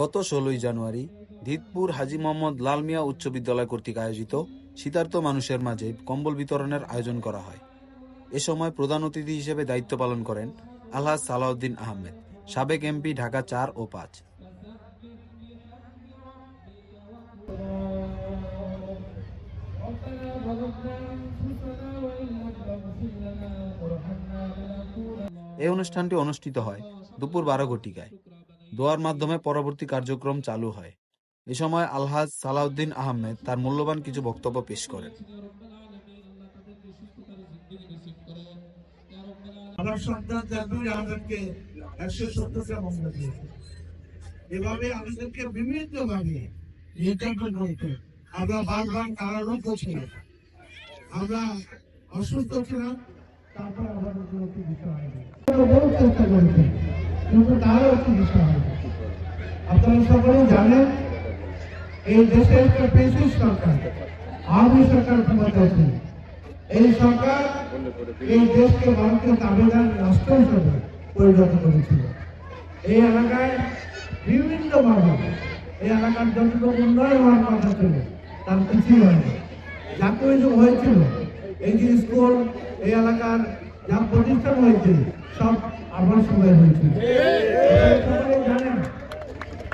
গত ষোলোই জানুয়ারি ধীতপুর হাজি মোহাম্মদ লাল মিয়া উচ্চ বিদ্যালয় কর্তৃক আয়োজিত শীতার্থ মানুষের মাঝে কম্বল বিতরণের আয়োজন করা হয়। এ সময় প্রধান অতিথি হিসেবে দায়িত্ব পালন করেন আলহাজ সালাউদ্দিন আহমেদ, সাবেক এমপি ঢাকা চার ও পাঁচ। এই অনুষ্ঠানটি অনুষ্ঠিত হয় দুপুর বারো ঘটিকায়। দোয়ার মাধ্যমে পরবর্তী কার্যক্রম চালু হয়। এ সময় আলহাজ সালাউদ্দিন আহমেদ তার মূল্যবান কিছু বক্তব্য পেশ করেন। আমার সন্তান আমাদেরকে একশো সত্তর গ্রাম অঙ্গ দিয়েছে। এভাবে আমাদেরকে বিভিন্ন ভাবে নির্যাতন আমরা বারবার আমরা অসুস্থ ছিলাম, তারপর আমাদের কোনো চিকিৎসা হয়নি চেষ্টা করেছি, কিন্তু তারও হয়নি আপনারা জানেন এই দেশে একটা পেশি সরকার। আওয়ামী সরকার ক্ষমতায় ছিল এই সরকার এই দেশকে ভারতীয় আবেদন রাষ্ট্র হিসেবে পরিণত করেছিল। এই এলাকায় বিভিন্ন ভাবে এই এলাকার যতটুকু উন্নয়ন হওয়ার কথা ছিল, তার কিছুই হয়নি যা কিছু হয়েছিল, এই যে স্কুল, এই এলাকার যা প্রতিষ্ঠান হয়েছে, সব আমার সময় সকলেই জানেন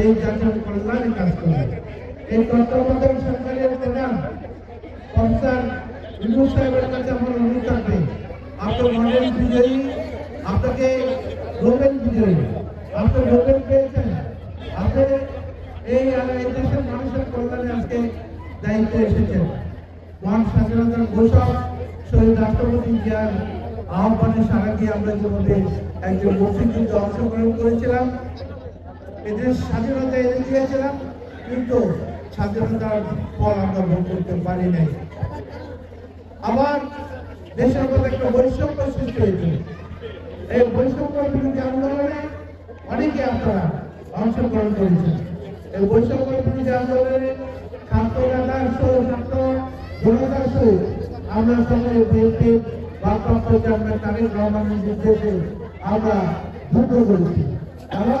এই জাতীয় কল্যাণে কাজ করি এই তত্ত্বাবধায়ক সরকারের প্রধান প্রফেসর ইউনুস সাহেবের কাছে আমার অনুরোধ থাকবে। আপনার মডেল বিজয়ী, আপনাকে নোবেল বিজয়ী। আপনি নোবেল পেয়েছেন। আপনি এই দেশের মানুষের কল্যাণে আজকে দায়িত্বে এসেছেন। মহান স্বাধীনতার ঘোষক শহীদ রাষ্ট্রপতি জিয়ার আহ্বানে সারা দিয়ে আমরা ইতিমধ্যে একজন মুক্তিযুদ্ধে অংশগ্রহণ করেছিলাম। এদের স্বাধীনতা এনে দিয়েছিলাম, কিন্তু স্বাধীনতার ফল আমরা ভোগ করতে পারি নাই। আবার দেশের মধ্যে একটা বৈষম্য সৃষ্টি হয়েছিল এই বৈষম্য বিরোধী আন্দোলনে অনেকে আপনারা অংশগ্রহণ করেছেন। এই বৈষম্য বিরোধী আন্দোলনে ছাত্র নেতা সহ আমরা সকলে বিএনপি ভারপ্রাপ্ত চেয়ারম্যান তারেক রহমানের নির্দেশে আমরা যুদ্ধ করেছি। এবং